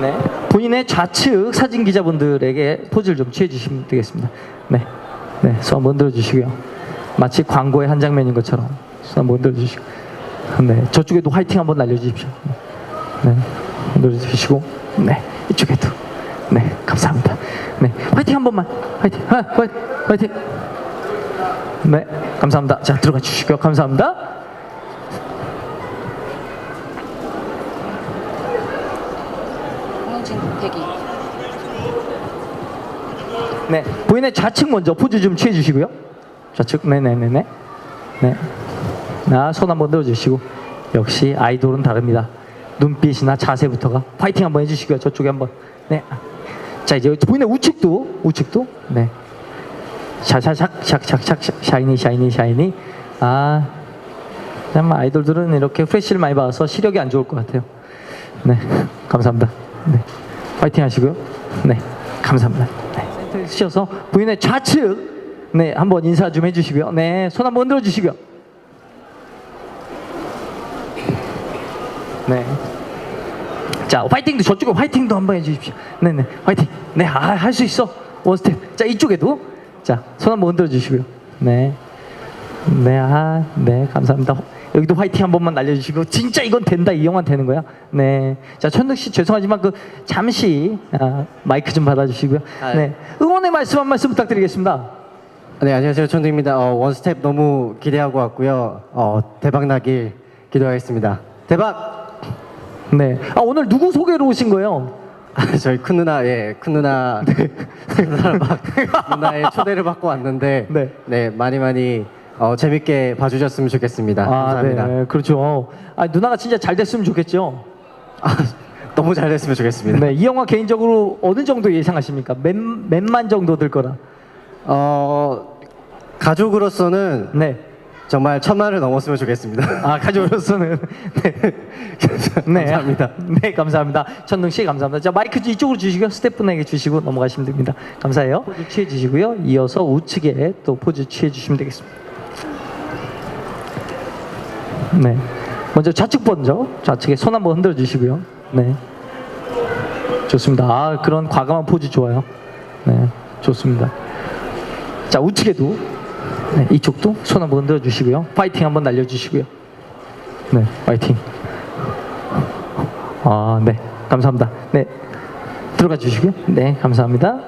네. 본인의 좌측 사진 기자분들에게 포즈를 좀 취해 주시면 되겠습니다. 네. 네. 손 한번 들어 주시고요. 마치 광고의 한 장면인 것처럼 손 한번 들어 주시고. 네. 저쪽에도 화이팅 한번 날려 주십시오. 네. 들어 주시고. 네. 이쪽에도. 네. 감사합니다. 네. 화이팅 한 번만. 화이팅. 하, 화이팅. 화이팅. 네. 감사합니다. 자, 들어가 주시고요. 감사합니다. 공영진 대기. 네, 본인의 좌측 먼저 포즈 좀 취해 주시고요. 좌측, 네네네네. 네. 나 손 한번 들어주시고. 역시 아이돌은 다릅니다. 눈빛이나 자세부터가 파이팅 한번 해주시고요. 저쪽에 한번. 네. 자 이제 본인의 우측도, 우측도. 네. 샤샤샥, 샥샥샥, 샤이니, 샤이니, 샤이니. 아, 참 아이돌들은 이렇게 프레쉬를 많이 받아서 시력이 안 좋을 것 같아요. 네, 감사합니다. 네, 파이팅 하시고요. 네, 감사합니다. 네, 쓰셔서 부인의 좌측, 네, 한번 인사 좀 해주시고요. 네, 손 한번 흔들어 주시고요. 네. 자, 화이팅도 저쪽에 화이팅도 한번 해주십시오. 네, 네, 화이팅. 네, 아, 할 수 있어. 원 스텝. 자, 이쪽에도. 자, 손 한번 흔들어 주시고요. 네. 네, 아, 네, 감사합니다. 여기도 화이팅 한 번만 날려주시고 진짜 이건 된다 이 영화 되는 거야. 네, 자 천득 씨 죄송하지만 그 잠시 아, 마이크 좀 받아주시고요. 아, 네, 응원의 말씀 한 말씀 부탁드리겠습니다. 네 안녕하세요 천두입니다. 어, 원스텝 너무 기대하고 왔고요. 어, 대박 나길 기도하겠습니다. 대박! 네, 아 오늘 누구 소개로 오신 거예요? 아, 저희 큰 누나 예큰 누나 큰 누나 막 누나의 초대를 받고 왔는데 네. 네, 많이 많이 어, 재밌게 봐주셨으면 좋겠습니다. 감사합니다. 아, 네, 그렇죠. 아 누나가 진짜 잘 됐으면 좋겠죠. 아, 너무 잘 됐으면 좋겠습니다. 네, 이 영화 개인적으로 어느 정도 예상하십니까? 몇 몇만 정도 들 거라. 어, 가족으로서는 네. 정말 천만을 넘었으면 좋겠습니다. 아 가족으로서는 네. 네. 감사합니다. 네 감사합니다. 천둥 씨 감사합니다. 자 마이크 이쪽으로 주시고요. 스태프분에게 주시고 넘어가시면 됩니다. 감사해요. 포즈 취해 주시고요. 이어서 우측에 또 포즈 취해 주시면 되겠습니다. 네. 먼저 좌측 먼저 좌측에 손 한번 흔들어 주시고요. 네. 좋습니다. 아 그런 과감한 포즈 좋아요. 네. 좋습니다. 자 우측에도 네, 이쪽도 손 한번 흔들어 주시고요. 파이팅 한번 날려 주시고요. 네, 파이팅. 아, 네, 감사합니다. 네, 들어가 주시고요. 네, 감사합니다.